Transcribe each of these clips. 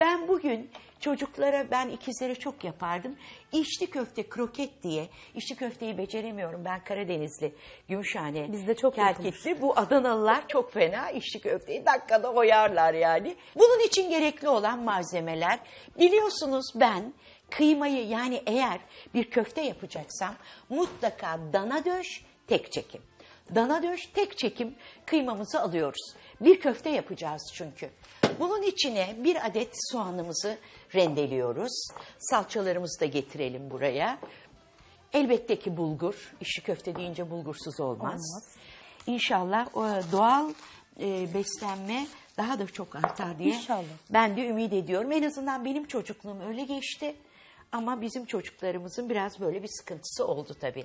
Ben bugün çocuklara ben ikizlere çok yapardım. İçli köfte kroket diye. İçli köfteyi beceremiyorum. Ben Karadenizli, Gümüşhane. Bizde çok Kerkitli. Bu Adanalılar çok fena içli köfteyi dakikada oyarlar yani. Bunun için gerekli olan malzemeler. Biliyorsunuz ben kıymayı yani eğer bir köfte yapacaksam mutlaka dana döş tek çekim. Dana döş tek çekim kıymamızı alıyoruz. Bir köfte yapacağız çünkü. Bunun içine bir adet soğanımızı rendeliyoruz. Salçalarımızı da getirelim buraya. Elbette ki bulgur. İşi köfte deyince bulgursuz olmaz. Olmaz. İnşallah o doğal e, beslenme daha da çok artar diye İnşallah. ben de ümit ediyorum. En azından benim çocukluğum öyle geçti. Ama bizim çocuklarımızın biraz böyle bir sıkıntısı oldu tabii.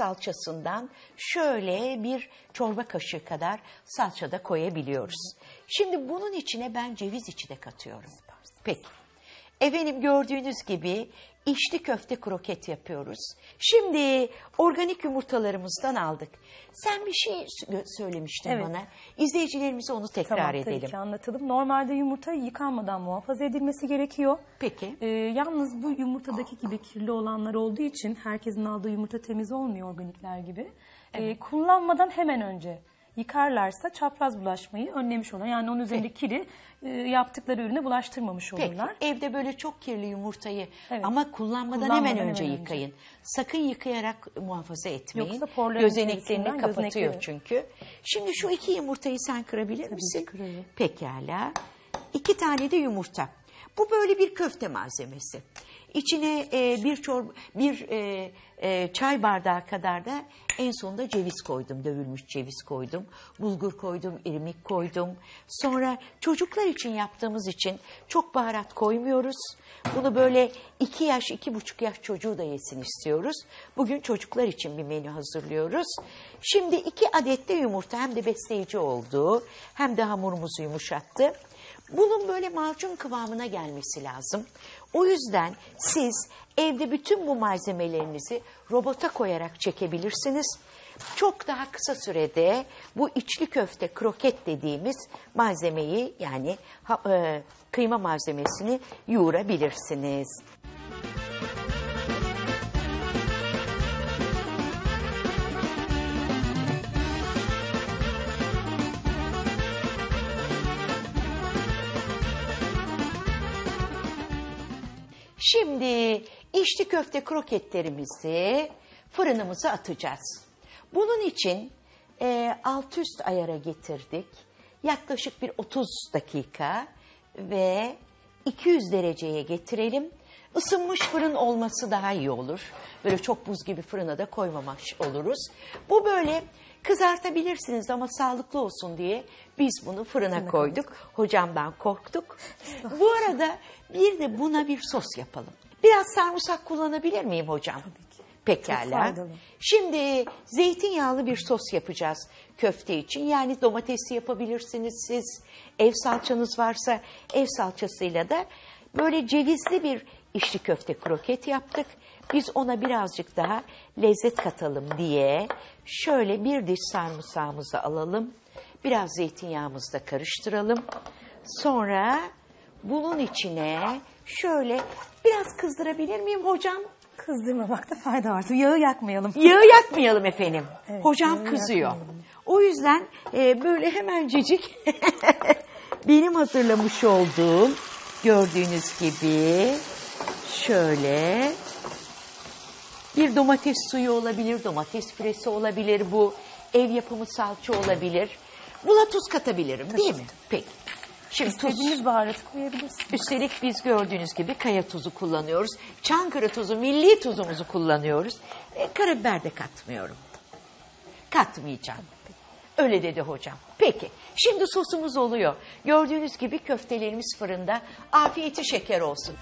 Salçasından şöyle bir çorba kaşığı kadar salça da koyabiliyoruz. Şimdi bunun içine ben ceviz içi de katıyorum. Peki. Efendim gördüğünüz gibi içli köfte kroket yapıyoruz. Şimdi organik yumurtalarımızdan aldık. Sen bir şey sö- söylemiştin Evet. bana. İzleyicilerimize onu tekrar Tamam edelim. tabii ki anlatalım. Normalde yumurta yıkanmadan muhafaza edilmesi gerekiyor. Peki. Ee, yalnız bu yumurtadaki gibi kirli olanlar olduğu için herkesin aldığı yumurta temiz olmuyor organikler gibi. Ee, kullanmadan hemen önce yıkarlarsa çapraz bulaşmayı önlemiş olur. Yani onun üzerindeki kiri e, yaptıkları ürüne bulaştırmamış Peki olurlar. evde böyle çok kirli yumurtayı Evet. ama kullanmadan, Kullanmadan hemen önce hemen önce. yıkayın. Sakın yıkayarak muhafaza etmeyin. Yoksa porların Gözeneklerini kapatıyor gözenekleri- çünkü. Şimdi şu iki yumurtayı sen kırabilir misin? kırarım. Pekala. İki tane de yumurta. Bu böyle bir köfte malzemesi. İçine e, bir çorba, bir e, e, çay bardağı kadar da en sonunda ceviz koydum, dövülmüş ceviz koydum, bulgur koydum, irmik koydum. Sonra çocuklar için yaptığımız için çok baharat koymuyoruz. Bunu böyle iki yaş, iki buçuk yaş çocuğu da yesin istiyoruz. Bugün çocuklar için bir menü hazırlıyoruz. Şimdi iki adet de yumurta hem de besleyici oldu, hem de hamurumuzu yumuşattı. Bunun böyle macun kıvamına gelmesi lazım. O yüzden siz evde bütün bu malzemelerinizi robota koyarak çekebilirsiniz. Çok daha kısa sürede bu içli köfte kroket dediğimiz malzemeyi yani e, kıyma malzemesini yoğurabilirsiniz. Şimdi içli köfte kroketlerimizi fırınımıza atacağız. Bunun için e, alt üst ayara getirdik. Yaklaşık bir 30 dakika ve 200 dereceye getirelim. Isınmış fırın olması daha iyi olur. Böyle çok buz gibi fırına da koymamış oluruz. Bu böyle kızartabilirsiniz ama sağlıklı olsun diye biz bunu fırına koyduk. Hocamdan korktuk. Bu arada bir de buna bir sos yapalım. Biraz sarımsak kullanabilir miyim hocam? Pekala. Çok faydalı. Şimdi zeytinyağlı bir sos yapacağız köfte için. Yani domatesli yapabilirsiniz siz. Ev salçanız varsa ev salçasıyla da böyle cevizli bir içli köfte kroket yaptık. Biz ona birazcık daha lezzet katalım diye şöyle bir diş sarımsağımızı alalım. Biraz zeytinyağımızı da karıştıralım. Sonra bunun içine şöyle biraz kızdırabilir miyim hocam? Kızdırmamakta fayda var. Yağı yakmayalım. Yağı yakmayalım efendim. Evet, Hocam kızıyor. yakmayalım. O yüzden e, böyle hemencecik benim hazırlamış olduğum gördüğünüz gibi şöyle bir domates suyu olabilir, domates püresi olabilir bu. Ev yapımı salça olabilir. Buna tuz katabilirim değil mi? Peki. Şimdi tuz. İstediğiniz baharatı koyabilirsiniz. Üstelik biz gördüğünüz gibi kaya tuzu kullanıyoruz. Çankırı tuzu, milli tuzumuzu kullanıyoruz. E, karabiber de katmıyorum. Katmayacağım. Öyle dedi hocam. Peki. Şimdi sosumuz oluyor. Gördüğünüz gibi köftelerimiz fırında. Afiyeti şeker olsun.